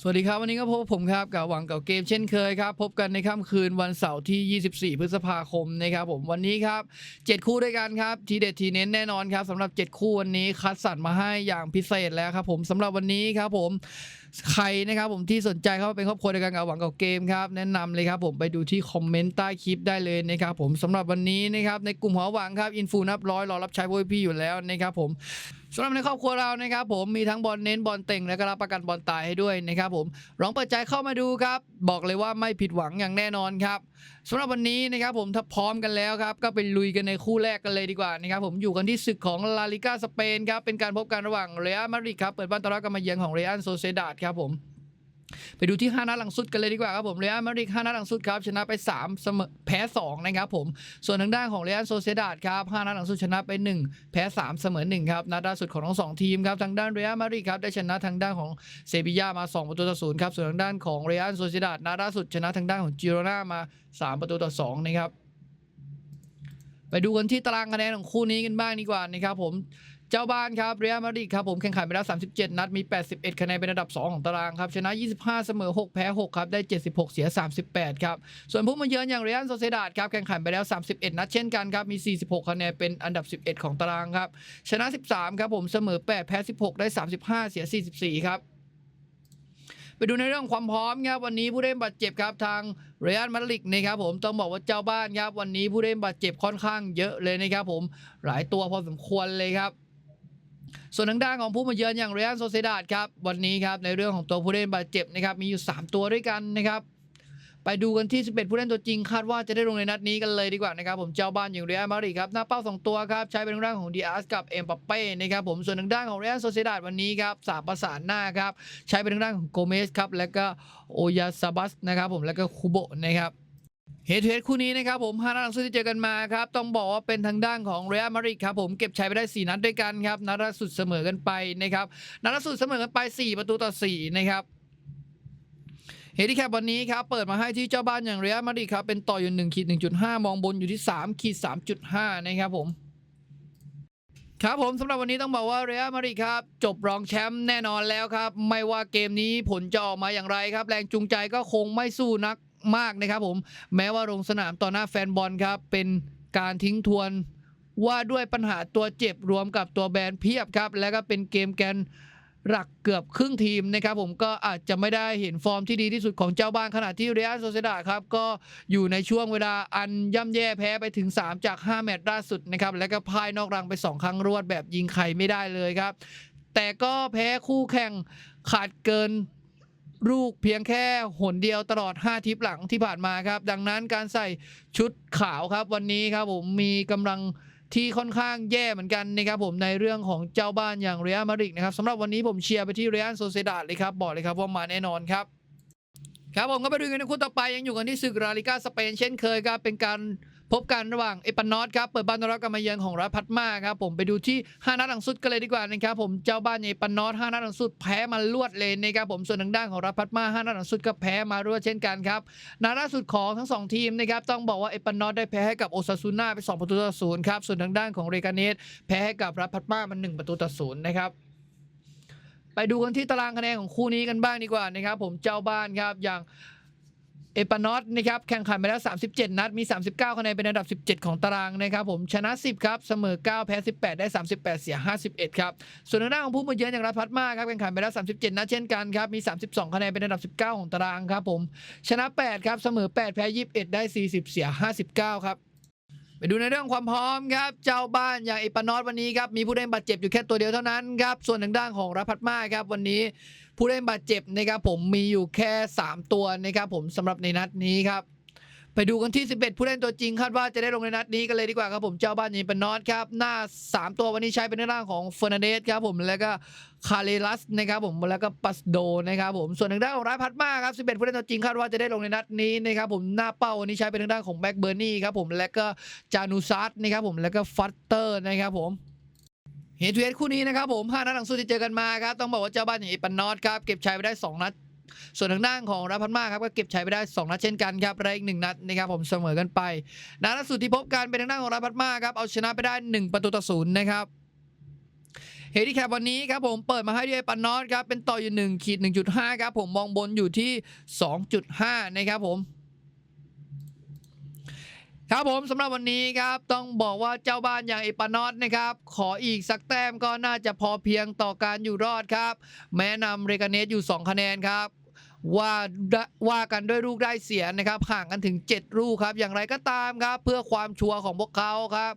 สวัสดีครับ วันนี้ก็พบผมครับกับหวังก่าเกมเช่นเคยครับ พบกันในค่ำคืนวันเสาร์ที่ 24 พฤษภาคมนะครับผมวันนี้ครับ 7 คู่ด้วยกันครับ ทีเด็ดทีเน้นแน่นอนครับสำหรับ 7 คู่วันนี้คัดสรรมาให้อย่างพิเศษแล้วครับผมสำหรับวันนี้ครับผมใครนะครับผมที่สนใจเข้าเป็นครอบครัวเดียวกันกับหวังก่าเกมครับแนะนำเลยครับผมไปดูที่คอมเมนต์ใต้คลิปได้เลยนะครับผมสำหรับวันนี้นะครับในกลุ่มหัวหวังครับอินฟูนับร้อยรอรับใช้พวกพี่อยู่แล้วนะครับผมสำหรับในครอบครัวเรานะครับผมมีทั้งบอลเน้นบอลเต่งและก็รับประกันบอลตายให้ด้วยนะครับผมลองเปิดใจเข้ามาดูครับ บอกเลยว่าไม่ผิดหวังอย่างแน่นอนครับสำหรับวันนี้นะครับผมถ้าพร้อมกันแล้วครับก็ไปลุยกันในคู่แรกกันเลยดีกว่านะครับผมอยู่กันที่ศึกของลาลิกาสเปนครับเป็นการพบกันระหว่างเรอัลมาดริดครับเปิดบ้านต้อนรับกันมาเยือนของเรอัลโซเซดาดครับผม ไปดูที่5นัดหลังสุดกันเลยดีกว่าครับผมเรอัลมาดริด5นัดหลังสุดครับชนะไป3เสมอแพ้2นะครับผมส่วนทางด้านของเรอัลโซเซดาดครับ5นัดหลังสุดชนะไป 1 แพ้ 3 เสมอ1ครับนัดล่าสุดของทั้งสองทีมครับทางด้านเรอัลมาดริดครับได้ชนะทางด้านของเซบีย่ามา 2 ประตูต่อศูนย์ครับส่วนทางด้านของเรอัลโซเซดาดนัดล่าสุดชนะทางด้านของจิโรนามา 3 ประตูต่อ2นะครับไปดูกันที่ตารางคะแนนของคู่นี้กันบ้างดีกว่านะครับผม เจ้าบ้านครับเรอัลมาดริดครับผมแข่งขันไปแล้ว 37 นัดมี 81 คะแนนเป็นอันดับ 2 ของตารางครับชนะ 25 เสมอ 6 แพ้ 6 ครับ ได้ 76 เสีย 38 ครับ ส่วนผู้มาเยือนอย่างเรอัลโซเซดาดครับแข่งขันไปแล้ว 31 นัดเช่นกันครับ มี 46 คะแนนเป็นอันดับ 11 ของตารางครับ ชนะ 13 ครับผมเสมอ 8 แพ้ 16 ได้ 35 เสีย 44 ครับไปดูในเรื่องความพร้อมครับวันนี้ผู้เล่นบาดเจ็บครับทางเรอัลมาดริดนะครับผมต้องบอกว่าเจ้าบ้านครับวันนี้ผู้เล่นบาดเจ็บค่อนข้างเยอะเลยนะครับผมหลายตัวพอสมควรเลยครับ ส่วนทางด้านของผู้มาเยือนอย่างเรอัลโซเซดาดครับวันนี้ครับในเรื่องของตัวผู้เล่นบาดเจ็บนะครับมีอยู่ 3 ตัวด้วยกันนะครับไปดูกันที่ 11 ผู้เล่นตัวจริง คาดว่าจะได้ลงในนัดนี้กันเลยดีกว่านะครับผมเจ้าบ้านอย่างเรอัลมาริครับหน้าเป้า 2 ตัวครับใช้เป็นทางด้านของดีอาร์สกับเอ็มบัปเป้นะครับผมส่วนทางด้านของเรอัลโซเซดาดวันนี้ครับสามประสานหน้าครับใช้เป็นทางด้านของโกเมสครับแล้วก็โอยาซาบัสนะครับผมแล้วก็คูโบนะครับ เฮดเฮดคู่นี้นะครับผมห้านัดหลังสุดที่เจอกันมาครับ ต้องบอกว่าเป็นทางด้านของเรอัลมาดริดครับผมเก็บชัยไปได้ 4 นัดด้วยกันครับ นัดล่าสุดเสมอกันไปนะครับ นัดล่าสุดเสมอกันไป 4 ประตูต่อ 4 นะครับเฮดิแคปวันนี้ครับ เปิดมาให้ที่เจ้าบ้านอย่างเรอัลมาดริดครับ เป็นต่ออยู่1ขีด1.5 มองบนอยู่ที่3ขีด3.5 นะครับผมครับผมสำหรับวันนี้ต้องบอกว่าเรอัลมาดริดครับ จบรองแชมป์แน่นอนแล้วครับ ไม่ว่าเกมนี้ผลจะออกมาอย่างไรครับ แรงจูงใจก็คงไม่สู้นัก มากนะครับผมแม้ว่าลงสนามต่อหน้าแฟนบอลครับ เป็นการทิ้งทวนว่าด้วยปัญหาตัวเจ็บรวมกับตัวแบนเพียบครับ แล้วก็เป็นเกมแกนหลักเกือบครึ่งทีมนะครับผมก็อาจจะไม่ได้เห็นฟอร์มที่ดีที่สุดของเจ้าบ้านขณะที่เรอัลโซเซดาครับ ก็อยู่ในช่วงเวลาอันย่ำแย่แพ้ไปถึง 3 จาก 5 แมตช์ล่าสุดนะครับ แล้วก็พ่ายนอกรังไป 2 ครั้งรวดแบบยิงไข่ไม่ได้เลยครับ แต่ก็แพ้คู่แข่งขาดเกิน ลูกเพียงแค่หนเดียวตลอด 5ทิปหลังที่ผ่านมาครับ ดังนั้นการใส่ชุดขาวครับวันนี้ครับผมมีกำลังที่ค่อนข้างแย่เหมือนกันนะครับผมในเรื่องของเจ้าบ้านอย่างเรอัลมาดริดนะครับสำหรับวันนี้ผมเชียร์ไปที่เรอัลโซเซดาดเลยครับ บอกเลยครับว่ามาแน่นอนครับ ครับผมก็ไปดูกันในคู่ต่อไปยังอยู่กันที่ศึกราลิกาสเปนเช่นเคยครับเป็นการ พบกันระหว่างเอปานอสครับเปิดบ้านต้อนรับกันมาเยือนของรัฐพัตมาครับผมไปดูที่5นัดหลังสุดกันเลยดีกว่านะครับผมเจ้าบ้านเอปานอส5นัดหลังสุดแพ้มาลวดเลยนะครับผมส่วนทางด้านของรัฐพัตมา5นัดหลังสุดก็แพ้มารวดเช่นกันครับนัดล่าสุดของทั้งสองทีมนะครับต้องบอกว่าเอปานอสได้แพ้ให้กับโอซาซูน่าไป2ประตูต่อศูนย์ครับส่วนทางด้านของเรกาเนสแพ้ให้กับรัฐพัตมามัน1ประตูต่อศูนย์นะครับไปดูกันที่ตารางคะแนนของคู่นี้กันบ้างดีกว่านะครับผมเจ้าบ้านครับอย่าง เอปานอสนะครับแข่งขันไปแล้ว 37 นัดมี 39คะแนนเป็นอันดับ 17 ของตารางนะครับผมชนะ 10 ครับ เสมอ 9 แพ้ 18 ได้ 38 เสีย 51 ครับ ส่วนทางด้านของผู้มาเยือนอย่างรัฐพัฒมาครับแข่งขันไปแล้ว 37 นัดเช่นกันครับมี 32 คะแนนเป็นอันดับ 19 ของตารางครับผมชนะ 8 ครับ เสมอ 8 แพ้ 21 ได้ 40 เสีย 59 ครับไปดูในเรื่องความพร้อมครับเจ้าบ้านอย่างเอปานอสวันนี้ครับมีผู้เล่นบาดเจ็บอยู่แค่ตัวเดียวเท่านั้นครับส่วนทางด้านของรัฐพัฒมาครับวันนี้ ผู้เล่นบาดเจ็บนะครับผมมีอยู่แค่ 3 ตัวนะครับผมสำหรับในนัดนี้ครับไปดูกันที่ 11 ผู้เล่นตัวจริงคาดว่าจะได้ลงในนัดนี้กันเลยดีกว่าครับผมเจ้าบ้านยิงเป็นนอตครับ หน้า 3 ตัววันนี้ใช้เป็นในร่างของเฟอร์นันเดสครับผมแล้วก็คาเรลัสนะครับผมแล้วก็ปัสโดนะครับผมส่วนทางด้านของร้ายพัดมาครับ 11 ผู้เล่นตัวจริงคาดว่าจะได้ลงในนัดนี้นะครับผมหน้าเป้าวันนี้ใช้เป็นทางด้านของแบ็กเบอร์นี่ครับผมแล้วก็จานูซัสนะครับผมแล้วก็ฟัตเตอร์นะครับผม เฮดทูเฮดคู่นี้นะครับผม5นัดหลังสุดที่เจอกันมาครับต้องบอกว่าเจ้าบ้านอย่างเอปันนอตครับเก็บชัยไปได้ 2 นัด ส่วนทางด้านของราพันมาครับก็เก็บชัยไปได้ 2 นัดเช่นกันครับและอีกหนึ่งนัดนะครับผมเสมอกันไปนัดล่าสุดที่พบกันเป็นทางด้านของราพันมาครับเอาชนะไปได้ 1 ประตูต่อศูนย์นะครับเฮดิแคปวันนี้ครับผมเปิดมาให้ด้วยปันนอตครับเป็นต่ออยู่1ขีด1.5ครับผมมองบนอยู่ที่ 2.5 นะครับผม ครับผมสำหรับวันนี้ครับ ต้องบอกว่าเจ้าบ้านอย่างเอปานอตนะครับ ขออีกสักแต้มก็น่าจะพอเพียงต่อการอยู่รอดครับ แม้นำเรกาเนสอยู่ 2 คะแนนครับ ว่าว่ากันด้วยลูกได้เสียนะครับ ห่างกันถึง 7 ลูกครับ อย่างไรก็ตามครับ เพื่อความชัวร์ของพวกเขาครับ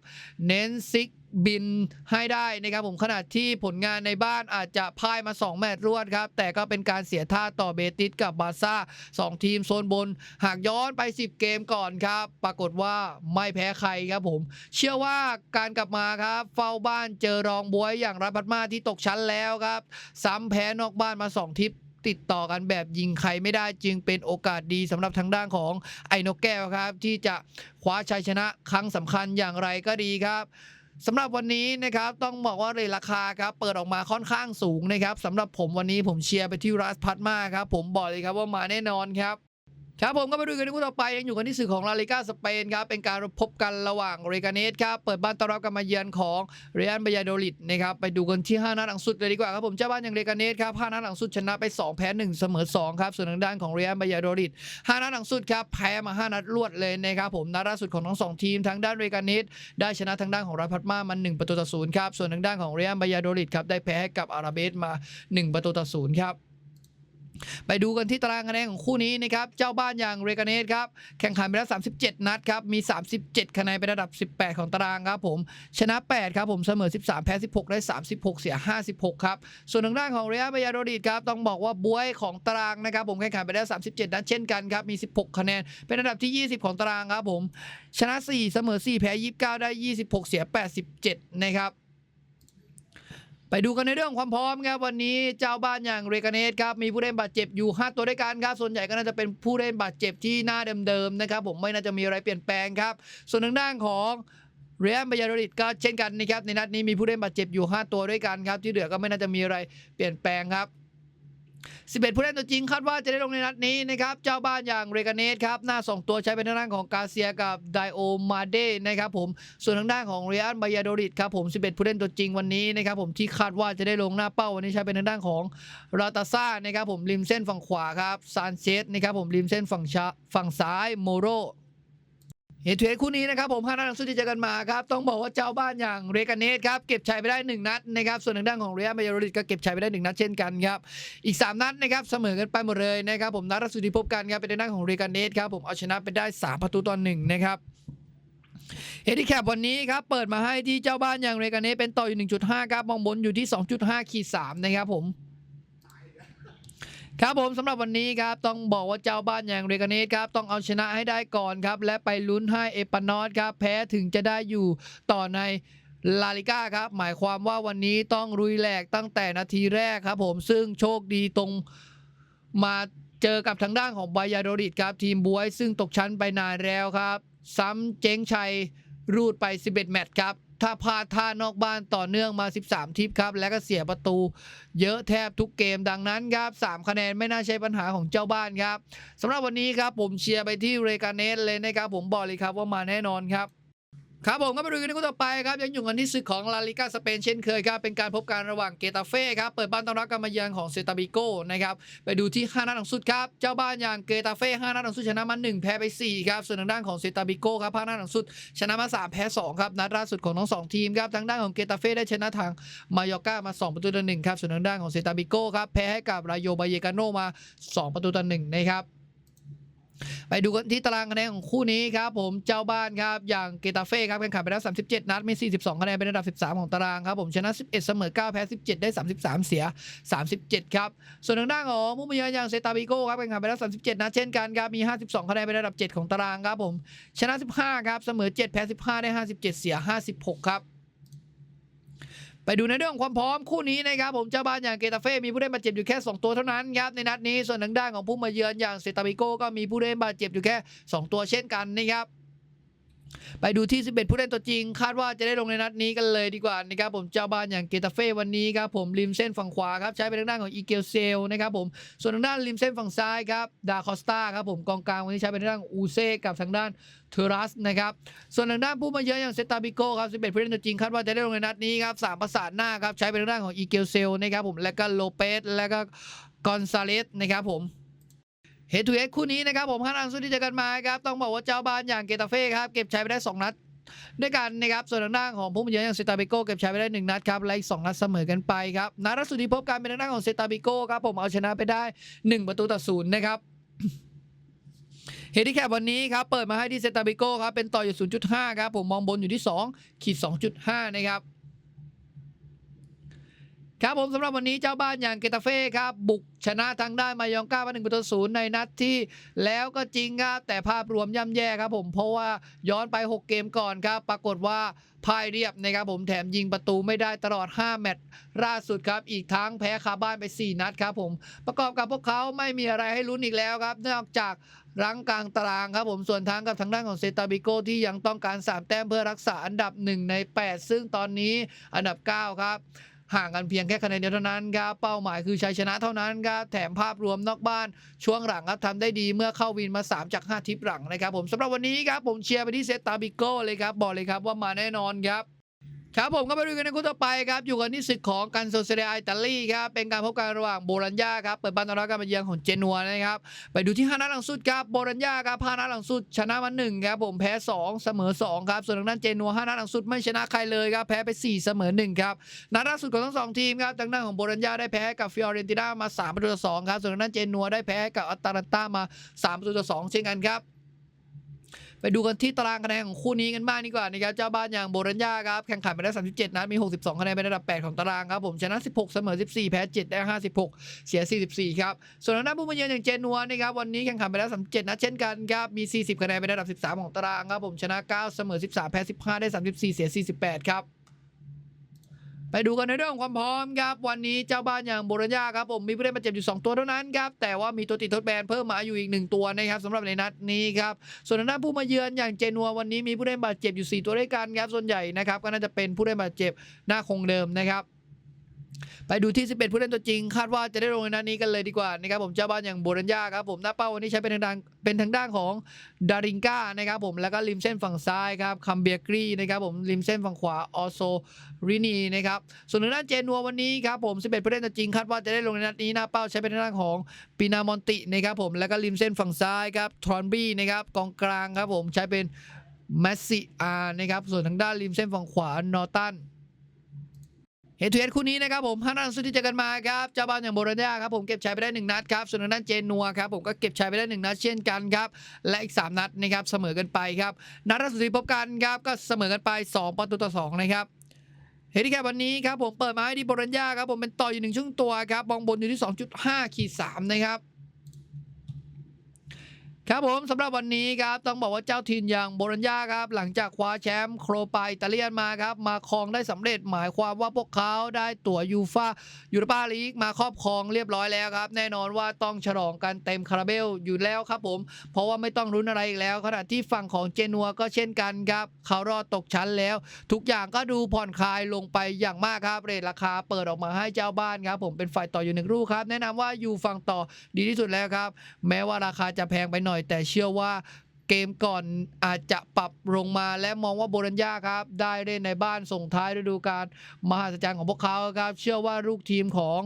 เน้นซิก บินให้ได้นะครับผมขนาดที่ผลงานในบ้านอาจจะพ่ายมา 2 แมตช์รวดครับ แต่ก็เป็นการเสียท่าต่อเบติสกับบาร์ซ่า 2 ทีมโซนบน หากย้อนไป 10 เกมก่อนครับ ปรากฏว่าไม่แพ้ใครครับผม เชื่อว่าการกลับมาครับ เฝ้าบ้านเจอรองบวยอย่างรัฐพัดมาที่ตกชั้นแล้วครับ ซ้ำแพ้นอกบ้านมา 2 ทิปติดต่อกันแบบยิงใครไม่ได้จึงเป็นโอกาสดีสำหรับทางด้านของไอนกแก้วครับ ที่จะคว้าชัยชนะครั้งสำคัญอย่างไรก็ดีครับ สำหรับวันนี้นะครับต้องบอกว่าเรทราคาครับเปิดออกมาค่อนข้างสูงนะครับสำหรับผมวันนี้ผมเชียร์ไปที่รัสพัดมาครับผมบอกเลยครับว่ามาแน่นอนครับ ครับผมก็มาดูกันที่คู่ต่อไปยังอยู่กันที่สื่อของลาลิกาสเปนครับเป็นการพบกันระหว่างเรกาเนสครับเปิดบ้านต้อนรับการมาเยือนของเรอันบายาโดลิดนะครับไปดูกันที่ 5 นัดหลังสุดเลยดีกว่าครับผมเจ้าบ้านอย่างเรกาเนสครับ5นัดหลังสุดชนะไป 2 แพ้ 1 เสมอ 2 ครับ ส่วนทางด้านของเรอันบายาโดลิด5นัดหลังสุดครับแพ้มา 5 นัดรวดเลยนะครับผมนัดล่าสุดของทั้งสองทีมทางด้านเรกาเนสได้ชนะทางด้านของรัฐพัดมามัน1ประตูต่อศูนย์ครับส่วนทางด้านของเรอันบายาโดลิดครับได้แพ้ให้กับอาราเบสมา 1 ประตูต่อศูนย์ครับ ไปดูกันที่ตารางคะแนนของคู่นี้นะครับ เจ้าบ้านอย่างเรกาเนสครับ แข่งขันไปแล้ว 37 นัดครับ มี 37 คะแนนเป็นระดับ 18 ของตารางครับผม ชนะ 8 ครับผมเสมอ 13 แพ้ 16 ได้ 36 เสีย 56 ครับ ส่วนทางด้านของเรียบายาโดริดครับ ต้องบอกว่าบวยของตารางนะครับผมแข่งขันไปแล้ว 37 นัดเช่นกันครับ มี 16 คะแนน เป็นระดับที่ 20 ของตารางครับผม ชนะ 4 เสมอ 4 แพ้ 29 ได้ 26 เสีย 87 นะครับ ไปดูกันในเรื่องความพร้อมครับวันนี้เจ้าบ้านอย่างเรกาเนสครับมีผู้เล่นบาดเจ็บอยู่ 5 ตัวด้วยกันครับส่วนใหญ่ก็น่าจะเป็นผู้เล่นบาดเจ็บที่หน้าเดิมๆนะครับผมไม่น่าจะมีอะไรเปลี่ยนแปลงครับ ส่วนทางด้านของเรียมบายาโดริดก็เช่นกันนะครับในนัดนี้มีผู้เล่นบาดเจ็บอยู่ 5 ตัวด้วยกันครับที่เหลือก็ไม่น่าจะมีอะไรเปลี่ยนแปลงครับ 11 ผู้เล่นตัวจริงคาดว่าจะได้ลงในนัดนี้นะครับ เจ้าบ้านอย่างเรกาเนสครับ หน้า 2 ตัวใช้เป็นทางด้านของกาเซียกับไดโอมาเดนะครับผม ส่วนทางด้านของเรียนบายาโดริดครับผม 11 ผู้เล่นตัวจริงวันนี้นะครับผมที่คาดว่าจะได้ลงหน้าเป้าวันนี้ใช้เป็นทางด้านของราตาซ่านะครับผมริมเส้นฝั่งขวาครับซานเชสนะครับผมริมเส้นฝั่งฝั่งซ้ายโมโร เหตุเทรดคู่นี้นะครับผมห้านัดหลังสุดที่เจอกันมาครับต้องบอกว่าเจ้าบ้านอย่างเรกาเนสครับเก็บชัยไปได้ 1 นัดนะครับส่วนทางด้านของเรียลมาโยริดก็เก็บชัยไปได้ 1 นัดเช่นกันครับอีก 3 นัดนะครับเสมอกันไปหมดเลยนะครับผมนัดล่าสุดที่พบกันครับเป็นทางด้านของเรกาเนสครับผมเอาชนะไปได้ 3 ประตูต่อ1นะครับเฮดิแคปวันนี้ครับเปิดมาให้ที่เจ้าบ้านอย่างเรกาเนสเป็นต่ออยู่ 1.5ครับมองบนอยู่ที่ 2.5ขีด3นะครับผม ครับผมสำหรับวันนี้ครับต้องบอกว่าเจ้าบ้านอย่างเรกาเนสครับต้องเอาชนะให้ได้ก่อนครับ และไปลุ้นให้เอปานอสครับแพ้ถึงจะได้อยู่ต่อในลาลิก้าครับ หมายความว่าวันนี้ต้องรุยแหลกตั้งแต่นาทีแรกครับ ผมซึ่งโชคดีตรงมาเจอกับทางด้านของบายาโดริดครับทีมบวย ซึ่งตกชั้นไปนานแล้วครับ ซ้ำเจ๊งชัยรูดไป 11 แมตช์ครับ ถ้าพลาดท่านอกบ้านต่อเนื่องมา 13 ทิปครับ และก็เสียประตู เยอะแทบทุกเกมดังนั้นครับ3คะแนนไม่น่าใช่ปัญหาของเจ้าบ้านครับสำหรับวันนี้ครับผมเชียร์ไปที่เรกาเนสเลยนะครับผมบอกเลยครับว่ามาแน่นอนครับ ครับผมก็มาดูกันในคู่ต่อไปครับ ยังอยู่กันที่ศึกของลาลิกาสเปนเช่นเคยครับ เป็นการพบกันระหว่างเกตาเฟ่ครับ เปิดบ้านต้อนรับการมาเยือนของเซตาบิโก้นะครับ ไปดูที่ 5 นัดหลังสุดครับ เจ้าบ้านอย่างเกตาเฟ่5นัดหลังสุดชนะมา 1 แพ้ไป 4 ครับ ส่วนทางด้านของเซตาบิโก้ครับ5นัดหลังสุด ชนะมา 3 แพ้ 2 ครับ นัดล่าสุดของทั้งสองทีมครับ ทางด้านของเกตาเฟ่ได้ชนะทางมายอร์กามา 2 ประตูต่อ1ครับ ส่วนทางด้านของเซตาบิโก้ครับแพ้ให้กับรายโยบายเยกาโนมา 2 ประตูต่อ1นะครับ ไปดูกันที่ตารางคะแนนของคู่นี้ครับผมเจ้าบ้านครับอย่างเกตาเฟ่ครับแข่งขันไปแล้ว 37 นัดมี 42 คะแนนเป็นอันดับ 13 ของตารางครับผมชนะ 11 เสมอ 9 แพ้ 17 ได้ 33 เสีย 37 ครับ ส่วนทางด้านของผู้มยอนอย่างเซตาบิโก้ครับแข่งขันไปแล้ว 37 นัดเช่นกันครับมี 52 คะแนนเป็นอันดับ 7 ของตารางครับผมชนะ 15 ครับเสมอ 7 แพ้ 15 ได้ 57 เสีย 56 ครับ ไปดูในเรื่องความพร้อมคู่นี้นะครับผมเจ้าบ้านอย่างเกตาเฟ่มีผู้เล่นบาดเจ็บอยู่แค่ 2 ตัวเท่านั้นครับในนัดนี้ส่วนทางด้านของผู้มาเยือนอย่างเซตาบิโกก็มีผู้เล่นบาดเจ็บอยู่แค่ 2 ตัวเช่นกันนะครับ ไปดูที่ 11 ผู้เล่นตัวจริง คาดว่าจะได้ลงในนัดนี้กันเลยดีกว่านะครับผมเจ้าบ้านอย่างเกตาเฟ่วันนี้ครับผมริมเส้นฝั่งขวาครับใช้เป็นทางด้านของอีเกลเซลนะครับผมส่วนทางด้านริมเส้นฝั่งซ้ายครับดาคอสตาครับผมกองกลางวันนี้ใช้เป็นทางด้านอูเซ่กับทางด้านเทรัสนะครับส่วนทางด้านผู้มาเยือนอย่างเซตาบิโก้ครับ11ผู้เล่นตัวจริงคาดว่าจะได้ลงในนัดนี้ครับสามประสานหน้าครับใช้เป็นทางด้านของอีเกลเซลนะครับผมและก็โลเปสและก็กอนซาเลสนะครับผม เฮดทูเฮดคู่นี้นะครับผมห้านัดสุดที่เจอกันมาครับต้องบอกว่าเจ้าบ้านอย่างเกตาเฟ่ครับเก็บชัยไปได้ 2 นัดด้วยกันนะครับส่วนทางด้านของผู้มาเยือนอย่างเซตาบิโก้เก็บชัยไปได้ 1 นัดครับและอีก2นัดเสมอกันไปครับนัดล่าสุดที่พบกันเป็นทางด้านของเซตาบิโก้ครับผมเอาชนะไปได้ 1 ประตูต่อศูนย์นะครับเฮดิแคปวันนี้ครับเปิดมาให้ที่เซตาบิโก้ครับเป็นต่ออยู่ 0.5 ครับผมมองบนอยู่ที่ 2 ขีด 2.5 นะครับ ครับผมสำหรับวันนี้เจ้าบ้านอย่างเกตาเฟ่ครับบุกชนะทางด้านมายองก้ามาหนึ่งประตูศูนย์ในนัดที่แล้วก็จริงครับแต่ภาพรวมย่ำแย่ครับผมเพราะว่าย้อนไป 6 เกมก่อนครับ ปรากฏว่าพ่ายเรียบนะครับผมแถมยิงประตูไม่ได้ตลอด 5 แมตช์ล่าสุดครับ อีกทั้งแพ้คาบ้านไป 4 นัดครับผมประกอบกับพวกเขาไม่มีอะไรให้ลุ้นอีกแล้วครับ นอกจากรังกลางตารางครับผมส่วนทางกับทางด้านของเซตาบิโกที่ยังต้องการ 3 แต้มเพื่อรักษาอันดับ 1 ใน 8 ซึ่งตอนนี้อันดับ 9 ครับ ห่างกันเพียงแค่คะแนนเดียวเท่านั้นครับเป้าหมายคือชัยชนะเท่านั้นครับแถมภาพรวมนอกบ้านช่วงหลังครับทำได้ดีเมื่อเข้าวินมา 3 จาก 5 ทิปหลังนะครับผมสำหรับวันนี้ครับผมเชียร์ไปที่เซตตาบิโก้เลยครับบอกเลยครับว่ามาแน่นอนครับ ครับผมก็ไปดูกันในคู่ต่อไปครับอยู่กันที่ศึกของกันโซเซเรียอิตาลีครับเป็นการพบกันระหว่างโบรัญญาครับเปิดบ้านต้อนรับการมาเยือนของเจนัวนะครับไปดูที่ห้านัดหลังสุดครับโบรัญญาครับห้านัดหลังสุดชนะมาหนึ่งครับผมแพ้สองเสมอสองครับส่วนทางด้านเจนัวห้านัดหลังสุดไม่ชนะใครเลยครับแพ้ไปสี่เสมอหนึ่งครับนัดล่าสุดของทั้งสองทีมครับทางด้านของโบรัญญาได้แพ้กับฟิออเรนติน่ามาสามประตูต่อสองครับส่วนทางด้านเจนัวได้แพ้กับอัตแลนตามาสามประตูต่อสองเช่นกันครับ ไปดูกันที่ตารางคะแนนของคู่นี้กันบ้างดีกว่านะครับเจ้าบ้านอย่างโบรัญญาครับแข่งขันไปได้37นัดมี 62คะแนนเป็นอันดับ 8 ของตารางครับผมชนะ 16 เสมอ 14 แพ้ 7 ได้ 56 เสีย 44 ครับ ส่วนทางด้านผู้มาเยือนอย่างเจนัวนะครับวันนี้แข่งขันไปแล้ว37นัดเช่นกันครับมี 40 คะแนนเป็นอันดับ 13 ของตารางครับผมชนะ 9 เสมอ 13 แพ้ 15 ได้ 34 เสีย 48 ครับ ไปดูกันในเรื่องความพร้อมครับ วันนี้เจ้าบ้านอย่างโบรัญญาครับผมมีผู้เล่นบาดเจ็บอยู่ 2 ตัวเท่านั้นครับ แต่ว่ามีตัวติดทดแบนเพิ่มมาอยู่อีก 1 ตัวนะครับสำหรับในนัดนี้ครับส่วนทางด้านผู้มาเยือนอย่างเจนัววันนี้มีผู้เล่นบาดเจ็บอยู่ 4 ตัวด้วยกันครับส่วนใหญ่นะครับก็น่าจะเป็นผู้เล่นบาดเจ็บหน้าคงเดิมนะครับ ไปดูที่ 11 ผู้เล่นตัวจริง คาดว่าจะได้ลงในนัดนี้กันเลยดีกว่านะครับผมเจ้าบ้านอย่างโบรัญญาครับผมหน้าเป้าวันนี้ใช้เป็นทางด้านเป็นทางด้านของดาริงก้านะครับผมแล้วก็ริมเส้นฝั่งซ้ายครับคัมเบียกรีนะครับผมริมเส้นฝั่งขวาออโซรินีนะครับส่วนทางด้านเจนัววันนี้ครับผม 11 ผู้เล่นตัวจริง คาดว่าจะได้ลงในนัดนี้หน้าเป้าใช้เป็นทางด้านของปีนามอนตินะครับผมแล้วก็ริมเส้นฝั่งซ้ายครับทรอนบี้นะครับกองกลางครับผมใช้เป็นแมสซี่อาร์นะครับส่วนทางด้านริมเส้นฝั่งขวานอร์ตัน เฮทูเฮดคู่นี้นะครับผมห้านัดสุดที่เจอกันมาครับเจ้าบ้านอย่างโบรัญญาครับผมเก็บชัยไปได้หนึ่งนัดครับส่วนทางด้านเจนัวครับผมก็เก็บชัยไปได้หนึ่งนัดเช่นกันครับและอีก 3 นัดนะครับเสมอกันไปครับนัดล่าสุดที่พบกันครับก็เสมอกันไป 2 ประตูต่อ 2 นะครับเฮดิแคปวันนี้ครับผมเปิดมาให้ที่โบรัญญาครับผมเป็นต่ออยู่หนึ่งช่วงตัวครับบองบนอยู่ที่ 2.5ขีด3นะครับ ครับผมสำหรับวันนี้ครับต้องบอกว่าเจ้าถิ่นอย่างโบรัญญาครับ หลังจากคว้าแชมป์โครปาอิตาเลียนมาครับ มาครองได้สำเร็จหมายความว่าพวกเขาได้ตั๋วยูฟายูโรปาลีกมาครอบครองเรียบร้อยแล้วครับ แน่นอนว่าต้องฉลองกันเต็มคาราเบลอยู่แล้วครับผม เพราะว่าไม่ต้องรุ้นอะไรอีกแล้ว ขณะที่ฝั่งของเจนัวก็เช่นกันครับ เขารอดตกชั้นแล้ว ทุกอย่างก็ดูผ่อนคลายลงไปอย่างมากครับเรทราคาเปิดออกมาให้เจ้าบ้านครับ ผมเป็นฝ่ายต่ออยู่หนึ่งลูครับแนะนำว่าอยู่ฝั่งต่อดีที่สุดแล้วครับ แม้ว่าราคาจะแพงไปหน่อยแต่เชื่อว่าเกมก่อนอาจจะปรับลงมาและมองว่าโบรัญญาครับ ได้เล่นในบ้านส่งท้ายฤดูกาลมหัศจรรย์ของพวกเขาครับ เชื่อว่าลูกทีมของ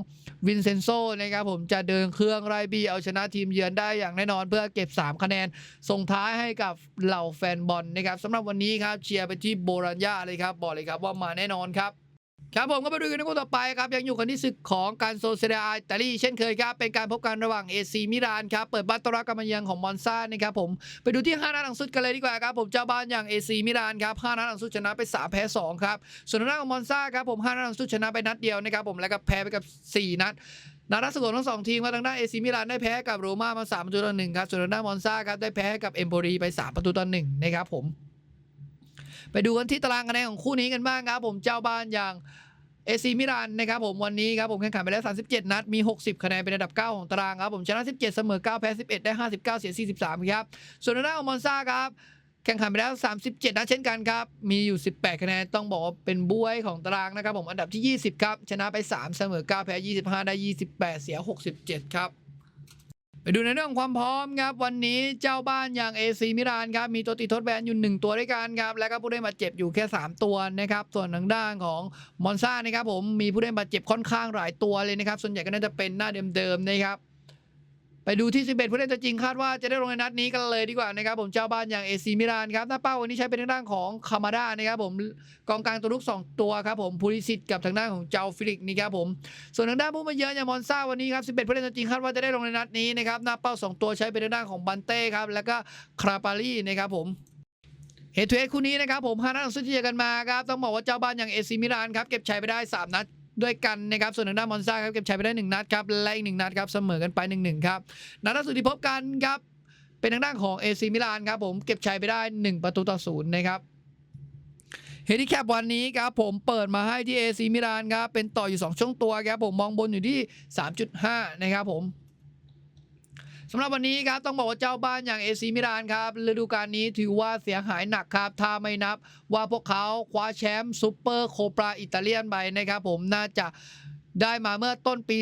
วินเซนโซนะครับผมจะเดินเครื่องไล่บี้เอาชนะทีมเยือนได้อย่างแน่นอน เพื่อเก็บ 3 คะแนน ส่งท้ายให้กับเหล่าแฟนบอลนะครับสำหรับวันนี้ครับเชียร์ไปที่โบรัญญาเลยครับบอกเลยครับว่ามาแน่นอนครับ ครับผมก็ไปดูกันในคู่ต่อไปครับ ยังอยู่กันที่ศึกของการโซเซียอิตาลีเช่นเคยครับ เป็นการพบกันระหว่างเอซีมิลานครับเปิดบ้านต้อนรับการมาเยือนของมอนซานะครับผมไปดูที่5นัดหลังสุดกันเลยดีกว่าครับผมเจ้าบ้านอย่างเอซีมิลานครับ5นัดหลังสุดชนะไป 3 แพ้ 2 ครับ ส่วนทางด้าของมอนซาครับผม5นัดหลังสุดชนะไปนัดเดียวนะครับผมแล้วก็แพ้ไปกับ 4 นัดนัดล่าสุดของทั้งสองทีมครับทางด้านเอซีมิลานได้แพ้กับโรม่ามา3ประตูต่อหนึ่งครับส่วนทางด้านมอนซาครับได้แพ้กับเอมโปรีไป 3 ประตูต่อหนึ่งนะครับผม ไปดูกันที่ตารางคะแนนของคู่นี้กันบ้างครับ ผมเจ้าบ้านอย่างเอซีมิลานนะครับผมวันนี้ครับผมแข่งขันไปแล้ว 37 นัด มี 60 คะแนนเป็นอันดับ 9 ของตารางครับผมชนะ 17 เสมอ 9 แพ้ 11 ได้ 59 เสีย 43 ครับ ส่วนทางด้าของมอนซาครับ แข่งขันไปแล้ว 37 นัดเช่นกันครับ มีอยู่ 18 คะแนนต้องบอกว่าเป็นบุ้ยของตารางนะครับผมอันดับที่ 20 ครับ ชนะไป 3 เสมอ 9 แพ้ 25 ได้ 28 เสีย 67 ครับ ไปดูในเรื่องความพร้อมครับ วันนี้เจ้าบ้านอย่างเอซีมิรานครับ มีตัวติดทดแบนอยู่ 1 ตัวด้วยกันครับ แล้วก็ผู้เล่นบาดเจ็บอยู่แค่ 3 ตัวนะครับ ส่วนทางด้านของมอนซ่านะครับผมมีผู้เล่นบาดเจ็บค่อนข้างหลายตัวเลยนะครับ ส่วนใหญ่ก็น่าจะเป็นหน้าเดิมๆนะครับ ไปดูที่ 11 ผู้เล่นตัวจริงคาดว่าจะได้ลงในนัดนี้กันเลยดีกว่านะครับผมเจ้าบ้านอย่างเอซีมิรานครับหน้าเป้าวันนี้ใช้เป็นทางด้านของคามาดานะครับผมกองกลางตัวลุก 2 ตัวครับผมพูลิสิตกับทางด้านของเจ้าฟิลิกนี่ครับผมส่วนทางด้านผู้มาเยือนอย่างมอนซ่าวันนี้ครับ 11 ผู้เล่นตัวจริงคาดว่าจะได้ลงในนัดนี้นะครับหน้าเป้า 2 ตัวใช้เป็นทางด้านของบันเต้ครับแล้วก็คราปารีนะครับผมเฮดทูเฮดคู่นี้นะครับผมห้านัดหลังสุดที่เจอกันมาครับต้องบอกว่าเจ้าบ้านอย่างเอซีมิลานครับเก็บชัยไปได้ 3 นัด ด้วยกันนะครับ ส่วนทางด้านมอนซ่าครับเก็บชัยไปได้ 1 นัดครับ และอีกหนึ่งนัดครับเสมอกันไป 1-1 ครับ นัดล่าสุดที่พบกันครับ เป็นทางด้านของเอซีมิลานครับผมเก็บชัยไปได้ 1 ประตูต่อศูนย์นะครับเฮดิแคปวันนี้ครับผมเปิดมาให้ที่เอซีมิลานครับเป็นต่ออยู่ 2 ช่วงตัวครับผมมองบนอยู่ที่ 3.5 นะครับผม สำหรับวันนี้ครับต้องบอกว่าเจ้าบ้านอย่างเอซีมิลานครับฤดูกาลนี้ถือว่าเสียหายหนักครับ ถ้าไม่นับว่าพวกเขาคว้าแชมป์ซูเปอร์โคปราอิตาเลียนไปนะครับผมน่าจะได้มาเมื่อต้นปี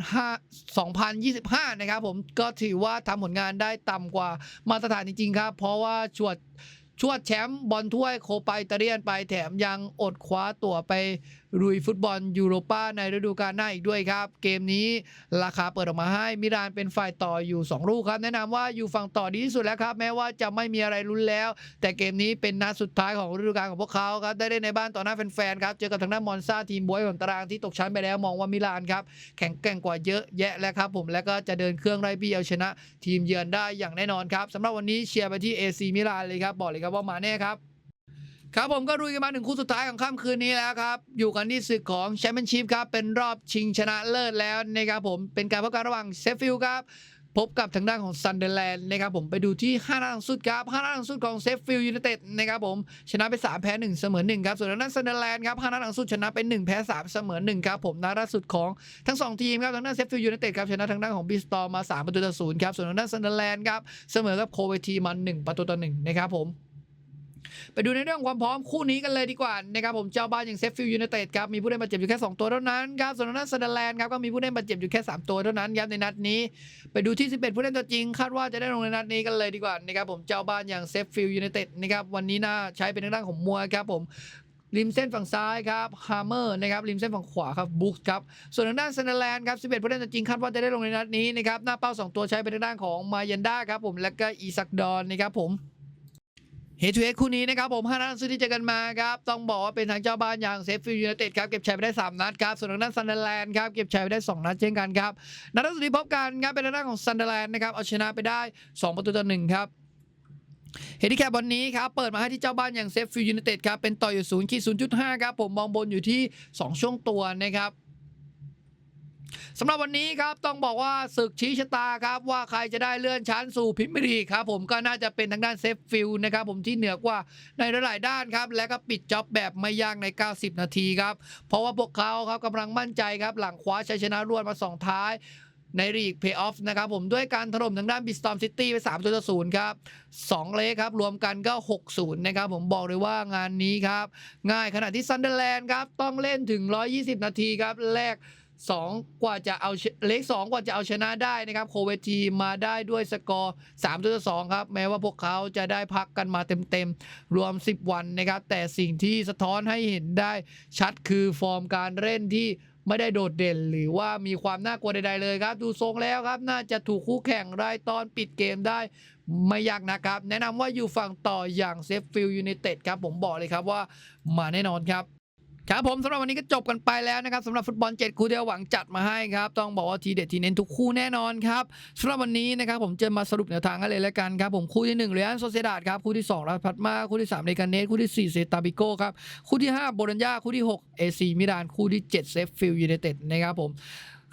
2005 2025 นะครับผมก็ถือว่าทำผลงานได้ต่ำกว่ามาตรฐานจริงๆครับ เพราะว่าชวดชวดแชมป์บอลถ้วยโคปาอิตาเลียนไปแถมยังอดคว้าตั๋วไป ลุยฟุตบอลยูโรปาในฤดูกาลหน้าอีกด้วยครับ เกมนี้ราคาเปิดออกมาให้มิรานเป็นฝ่ายต่ออยู่ 2 ลูกครับ แนะนำว่าอยู่ฝั่งต่อดีที่สุดแล้วครับ แม้ว่าจะไม่มีอะไรลุ้นแล้ว แต่เกมนี้เป็นนัดสุดท้ายของฤดูกาลของพวกเขาครับได้เล่นในบ้านต่อหน้าแฟนๆครับเจอกับทางด้านมอนซาทีมบวยของตารางที่ตกชั้นไปแล้วมองว่ามิลานครับแข็งแกร่งกว่าเยอะแยะแล้วครับผมแล้วก็จะเดินเครื่องไล่บี้เอาชนะ ทีมเยือนได้อย่างแน่นอนครับสำหรับวันนี้เชียร์ไปที่ AC มิลานเลยครับบอกเลยครับว่ามาแน่ครับ ครับผมก็รุยกันมาถึงคู่สุดท้ายของค่ำคืนนี้แล้วครับ อยู่กันที่ศึกของแชมเปี้ยนชิพครับ เป็นรอบชิงชนะเลิศแล้วนะครับผมเป็นการพบกันระหว่างเซฟฟิลด์ครับ พบกับทางด้านของซันเดอร์แลนด์นะครับผมไปดูที่5นัดหลังสุดครับ5นัดหลังสุดของเซฟฟิลด์ยูไนเต็ดนะครับผมชนะไป 3 แพ้ 1 เสมอ 1 ครับ ส่วนทางด้านซันเดอร์แลนด์ครับ5นัดหลังสุดชนะไป 1 แพ้ 3 เสมอ 1 ครับผมนัดล่าสุดของทั้ง 2 ทีมครับทางด้านเซฟฟิลด์ยูไนเต็ดครับชนะทางด้านของบิสตอมมา3ประตูต่อศูนย์ครับส่วนทางด้านซันเดอร์แลนด์ครับเสมอกับโคเวทีมา1ประตูต่อ1นะครับผม ไปดูในเรื่องความพร้อมคู่นี้กันเลยดีกว่านะครับผมเจ้าบ้านอย่างเซฟฟิลด์ยูไนเต็ดครับมีผู้เล่นบาดเจ็บอยู่แค่ 2 ตัวเท่านั้นครับส่วนทางด้านซันแลนด์ครับก็มีผู้เล่นบาดเจ็บอยู่แค่ 3 ตัวเท่านั้นครับในนัดนี้ ไปดูที่ 11 ผู้เล่นตัวจริง คาดว่าจะได้ลงในนัดนี้กันเลยดีกว่านะครับผมเจ้าบ้านอย่างเซฟฟิลด์ยูไนเต็ดนะครับวันนี้น่าใช้เป็นทางด้านของมัวครับผมริมเส้นฝั่งซ้ายครับฮาร์เมอร์นะครับริมเส้นฝั่งขวาครับบุ๊กครับส่วนทางด้านซันเดอร์แลนด์ครับ11ผู้เล่นจริงคาดว่าจะได้ลงในนัดนี้นะครับหน้าเป้า 2 ตัวใช้เป็นทางด้านของมายันดาครับผมและก็อีซักดอนนะครับผม เฮทูเอคู่นี้นะครับผมห้านัดซึ่งที่เจอกันมาครับ ต้องบอกว่าเป็นทางเจ้าบ้านอย่างเซฟฟิลยูไนเต็ดครับเก็บชัยไปได้ 3 นัดครับ ส่วนทางด้านซันเดอร์แลนด์ครับเก็บชัยไปได้ 2 นัดเช่นกันครับ นัดล่าสุดที่พบกันครับเป็นทางด้านของซันเดอร์แลนด์นะครับเอาชนะไปได้ 2 ประตูต่อหนึ่งครับเฮดิแคปวันนี้ครับเปิดมาให้ที่เจ้าบ้านอย่างเซฟฟิลยูไนเต็ดครับเป็นต่ออยู่0ขีด0.5ครับผมมองบนอยู่ที่ 2 ช่วงตัวนะครับ สำหรับวันนี้ครับต้องบอกว่าศึกชี้ชะตาครับว่าใครจะได้เลื่อนชั้นสู่พรีเมียร์ลีครับผมก็น่าจะเป็นทางด้านเซฟฟิลด์นะครับผมที่เหนือกว่าในหลายๆด้านครับและก็ปิดจ็อบแบบไม่ยากใน 90 นาทีครับเพราะว่าพวกเขาครับกำลังมั่นใจครับหลังคว้าชัยชนะรวดมาสองท้ายในลีกเพย์ออฟนะครับผมด้วยการถล่มทางด้านบิสตอมซิตี้ไป3ตัวต่อศูนย์ครับ2เลครับ รวมกันก็ 6-0 นะครับ ผมบอกเลยว่างานนี้ครับ ง่ายขณะที่ซันเดอร์แลนด์ครับ ต้องเล่นถึง 120 นาทีครับแรก 2 กว่าจะเอาเลข2กว่าจะเอาชนะได้นะครับโคเวทีมาได้ด้วยสกอร์3ตัวต่อ2ครับ แม้ว่าพวกเขาจะได้พักกันมาเต็มๆ รวม 10 วันนะครับ แต่สิ่งที่สะท้อนให้เห็นได้ชัดคือฟอร์มการเล่นที่ไม่ได้โดดเด่นหรือว่ามีความน่ากลัวใดๆเลยครับ ดูทรงแล้วครับ น่าจะถูกคู่แข่งรายตอนปิดเกมได้ไม่ยากนะครับ แนะนำว่าอยู่ฝั่งต่ออย่างเซฟฟิลด์ยูไนเต็ดครับ ผมบอกเลยครับว่ามาแน่นอนครับ ครับผมสำหรับวันนี้ก็จบกันไปแล้วนะครับสำหรับฟุตบอล7คู่ที่เราหวังจัดมาให้ครับต้องบอกว่าทีเด็ดทีเน้นทุกคู่แน่นอนครับสำหรับวันนี้นะครับผมจะมาสรุปแนวทางกันเลยแล้วกันครับผมคู่ที่1เรอัลโซเซดาดครับคู่ที่2ราพัดมาคู่ที่3เรกาเนสคู่ที่4เซตาบิโก้ครับคู่ที่5โบรัญญาคู่ที่6เอซีมิลานคู่ที่7เซฟฟิลด์ยูไนเต็ดนะครับผม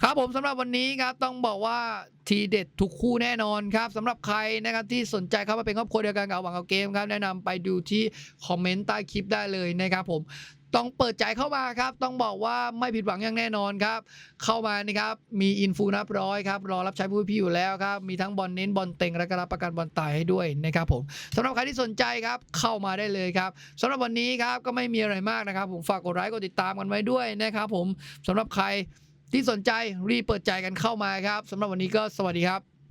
ครับผมสำหรับวันนี้ครับต้องบอกว่าทีเด็ดทุกคู่แน่นอนครับสำหรับใครนะครับที่สนใจเข้ามาเป็นครอบครัวเดียวกันกับหวังเอาเกมครับแนะนำไปดูที่คอมเมนต์ใต้คลิปได้เลยนะครับผมต้องเปิดใจเข้ามาครับ ต้องบอกว่าไม่ผิดหวังอย่างแน่นอนครับ เข้ามานะครับ มีอินฟูนับร้อยครับ รอรับใช้ผู้พี่อยู่แล้วครับ มีทั้งบอลเน้นบอลเต็งและก็รับประกันบอลตายให้ด้วยนะครับผมสำหรับใครที่สนใจครับ เข้ามาได้เลยครับสำหรับวันนี้ครับก็ไม่มีอะไรมากนะครับ ผมฝากกดไลค์กดติดตามกันไว้ด้วยนะครับผมสำหรับใครที่สนใจรีบเปิดใจกันเข้ามาครับสำหรับวันนี้ก็สวัสดีครับ